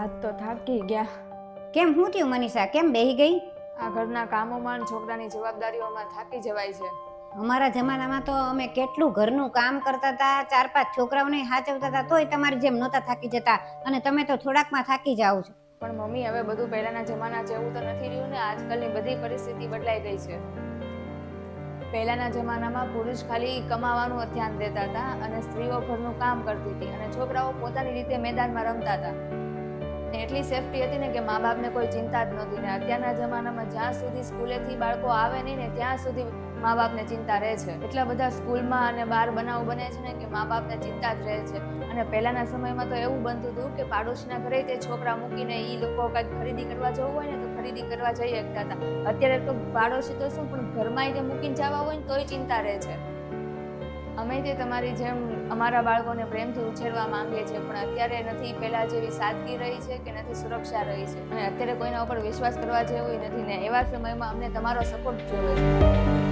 આજ તો થાકી ગયા. કેમ હું થયું મનીષા? કેમ બેહી ગઈ? આ ઘરના કામોમાં અને છોકરાની જવાબદારીઓમાં થાકી જવાય છે. અમારા જમાનામાં તો અમે કેટલું ઘરનું કામ કરતા હતા ચાર પાંચ છોકરાઓને સાચવતા હતા તોય તમારી જેમ નહોતા થાકી જતા. અને તમે તો થોડાકમાં થાકી જાઓ છો. પણ મમ્મી હવે બધું પહેલાના જમાના જેવું તો નથી રહ્યું ને આજકાલની બધી પરિસ્થિતિ બદલાઈ ગઈ છે. પહેલાના જમાનામાં પુરુષ ખાલી કમાવાનું ધ્યાન દેતા હતા અને સ્ત્રીઓ ઘરનું કામ કરતી હતી અને છોકરાઓ પોતાની રીતે મેદાનમાં રમતા હતા. ને એટલી સેફટી હતી ને કે મા બાપને કોઈ ચિંતા જ નહોતી ને અત્યારના જમાનામાં જ્યાં સુધી સ્કૂલેથી બાળકો આવે નહીં ને ત્યાં સુધી મા બાપને ચિંતા રહે છે. એટલા બધા સ્કૂલમાં અને બહાર બનાવ બને છે ને કે મા બાપને ચિંતા જ રહે છે. અને પહેલાના સમયમાં તો એવું બનતું હતું કે પાડોશીના ઘરે તે છોકરા મૂકીને એ લોકો કંઈક ખરીદી કરવા જવું હોય ને તો ખરીદી કરવા જઈ શકતા હતા. અત્યારે તો પાડોશી તો શું, પણ ઘરમાં તે મૂકીને જવા હોય ને તોય ચિંતા રહે છે. અમે તે તમારી જેમ અમારા બાળકોને પ્રેમથી ઉછેરવા માંગીએ છીએ, પણ અત્યારે નથી. પહેલાં જેવી સાદગી રહી છે કે નથી, સુરક્ષા રહી છે? અને અત્યારે કોઈના ઉપર વિશ્વાસ કરવા જેવું નથી ને એવા સમયમાં અમને તમારો સપોર્ટ જોઈએ છે.